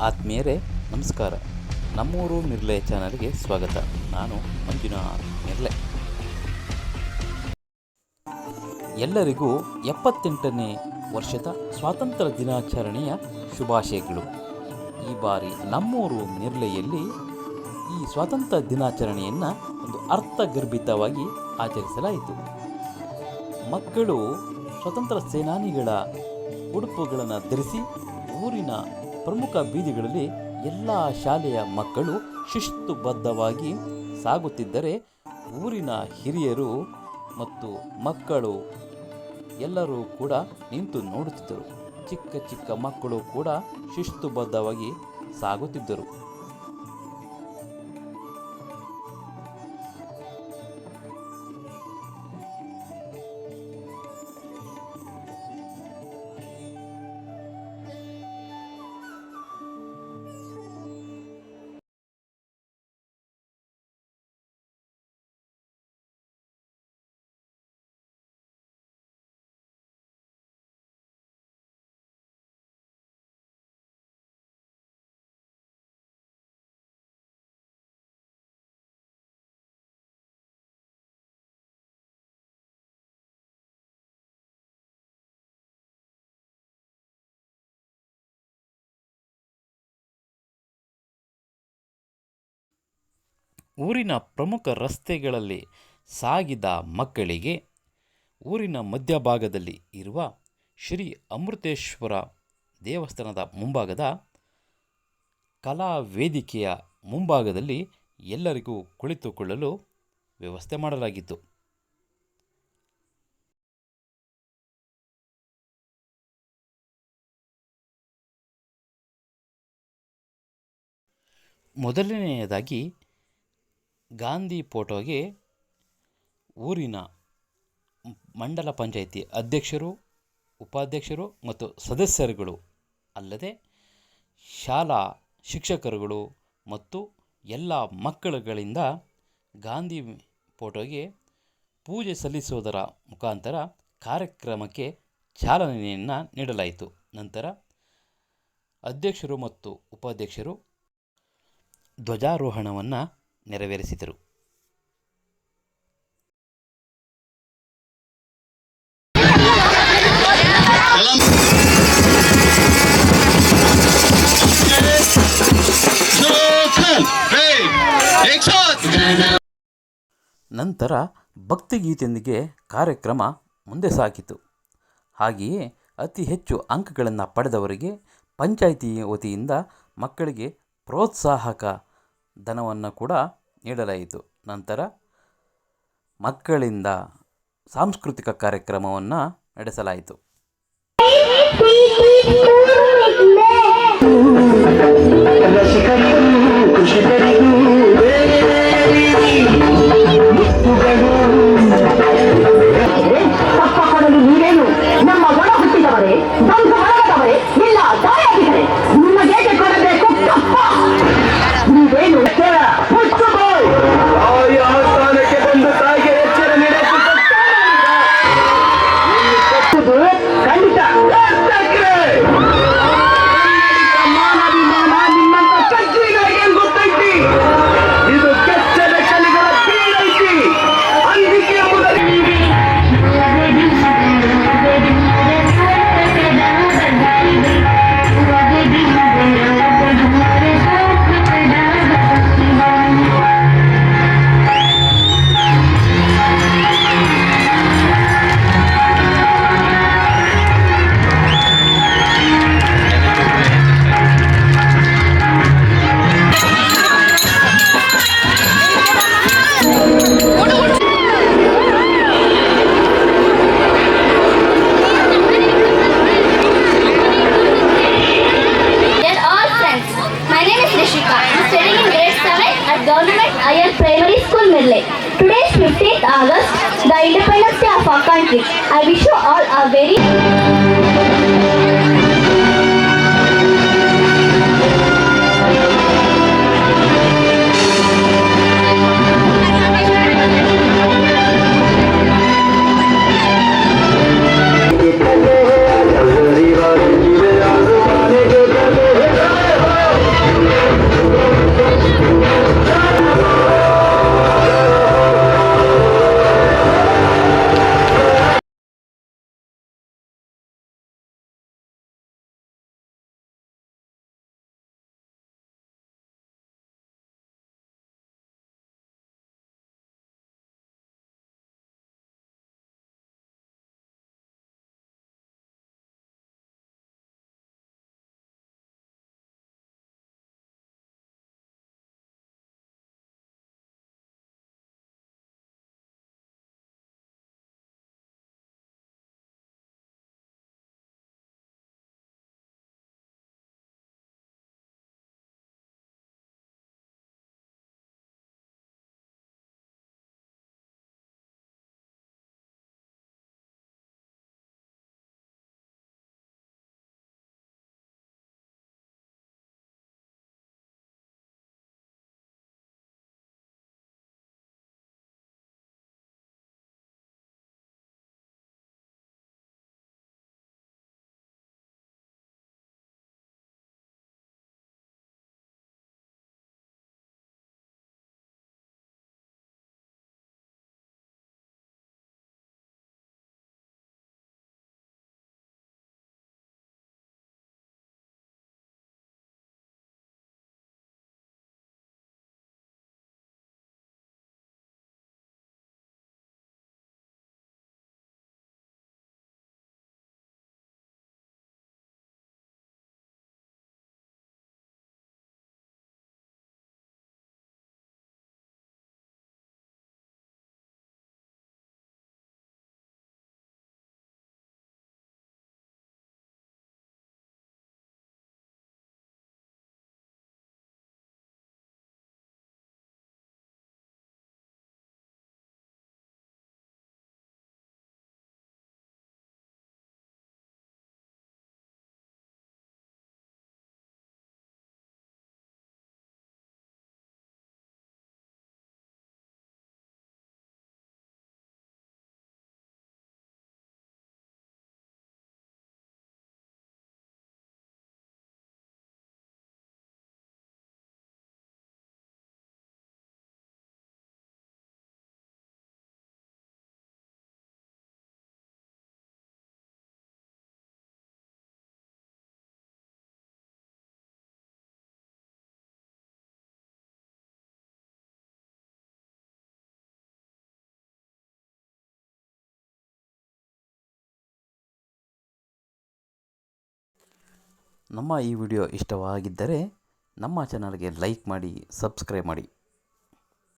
ಆತ್ಮೀಯರೇ, ನಮಸ್ಕಾರ. ನಮ್ಮೂರು ನಿರ್ಲಯ ಚಾನಲ್ಗೆ ಸ್ವಾಗತ. ನಾನು ಮಂಜುನಾಥ್ ನಿರ್ಲೆ ಎಲ್ಲರಿಗೂ ಎಪ್ಪತ್ತೆಂಟನೇ ವರ್ಷದ ಸ್ವಾತಂತ್ರ್ಯ ದಿನಾಚರಣೆಯ ಶುಭಾಶಯಗಳು. ಈ ಬಾರಿ ನಮ್ಮೂರು ನಿರ್ಲೆಯಲ್ಲಿ ಈ ಸ್ವಾತಂತ್ರ್ಯ ದಿನಾಚರಣೆಯನ್ನು ಒಂದು ಅರ್ಥಗರ್ಭಿತವಾಗಿ ಆಚರಿಸಲಾಯಿತು. ಮಕ್ಕಳು ಸ್ವತಂತ್ರ ಸೇನಾನಿಗಳ ಉಡುಪುಗಳನ್ನು ಧರಿಸಿ ಊರಿನ ಪ್ರಮುಖ ಬೀದಿಗಳಲ್ಲಿ ಎಲ್ಲ ಶಾಲೆಯ ಮಕ್ಕಳು ಶಿಸ್ತುಬದ್ಧವಾಗಿ ಸಾಗುತ್ತಿದ್ದರೆ ಊರಿನ ಹಿರಿಯರು ಮತ್ತು ಮಕ್ಕಳು ಎಲ್ಲರೂ ಕೂಡ ನಿಂತು ನೋಡುತ್ತಿದ್ದರು. ಚಿಕ್ಕ ಚಿಕ್ಕ ಮಕ್ಕಳು ಕೂಡ ಶಿಸ್ತುಬದ್ಧವಾಗಿ ಸಾಗುತ್ತಿದ್ದರು. ಊರಿನ ಪ್ರಮುಖ ರಸ್ತೆಗಳಲ್ಲಿ ಸಾಗಿದ ಮಕ್ಕಳಿಗೆ ಊರಿನ ಮಧ್ಯಭಾಗದಲ್ಲಿ ಇರುವ ಶ್ರೀ ಅಮೃತೇಶ್ವರ ದೇವಸ್ಥಾನದ ಮುಂಭಾಗದ ಕಲಾ ವೇದಿಕೆಯ ಮುಂಭಾಗದಲ್ಲಿ ಎಲ್ಲರಿಗೂ ಕುಳಿತುಕೊಳ್ಳಲು ವ್ಯವಸ್ಥೆ ಮಾಡಲಾಗಿತ್ತು. ಮೊದಲನೆಯದಾಗಿ ಗಾಂಧಿ ಫೋಟೋಗೆ ಊರಿನ ಮಂಡಲ ಪಂಚಾಯಿತಿ ಅಧ್ಯಕ್ಷರು, ಉಪಾಧ್ಯಕ್ಷರು ಮತ್ತು ಸದಸ್ಯರುಗಳು ಅಲ್ಲದೆ ಶಾಲಾ ಶಿಕ್ಷಕರುಗಳು ಮತ್ತು ಎಲ್ಲ ಮಕ್ಕಳುಗಳಿಂದ ಗಾಂಧಿ ಫೋಟೋಗೆ ಪೂಜೆ ಸಲ್ಲಿಸುವುದರ ಮುಖಾಂತರ ಕಾರ್ಯಕ್ರಮಕ್ಕೆ ಚಾಲನೆಯನ್ನು ನೀಡಲಾಯಿತು. ನಂತರ ಅಧ್ಯಕ್ಷರು ಮತ್ತು ಉಪಾಧ್ಯಕ್ಷರು ಧ್ವಜಾರೋಹಣವನ್ನು ನೆರವೇರಿಸಿದರು. ನಂತರ ಭಕ್ತಿಗೀತೆಯೊಂದಿಗೆ ಕಾರ್ಯಕ್ರಮ ಮುಂದೆ ಸಾಕಿತು ಹಾಗೆಯೇ ಅತಿ ಹೆಚ್ಚು ಅಂಕಗಳನ್ನು ಪಡೆದವರಿಗೆ ಪಂಚಾಯಿತಿ ವತಿಯಿಂದ ಮಕ್ಕಳಿಗೆ ಪ್ರೋತ್ಸಾಹಕ ಧನವನ್ನು ಕೂಡ ನೀಡಲಾಯಿತು ನಂತರ ಮಕ್ಕಳಿಂದ ಸಾಂಸ್ಕೃತಿಕ ಕಾರ್ಯಕ್ರಮವನ್ನು ನಡೆಸಲಾಯಿತು Today is 15th August, the Independence Day of our country. I wish you all a very ನಮ್ಮ ಈ ವಿಡಿಯೋ ಇಷ್ಟವಾಗಿದ್ದರೆ ನಮ್ಮ ಚಾನಲ್ಗೆ ಲೈಕ್ ಮಾಡಿ ಸಬ್ಸ್ಕ್ರೈಬ್ ಮಾಡಿ.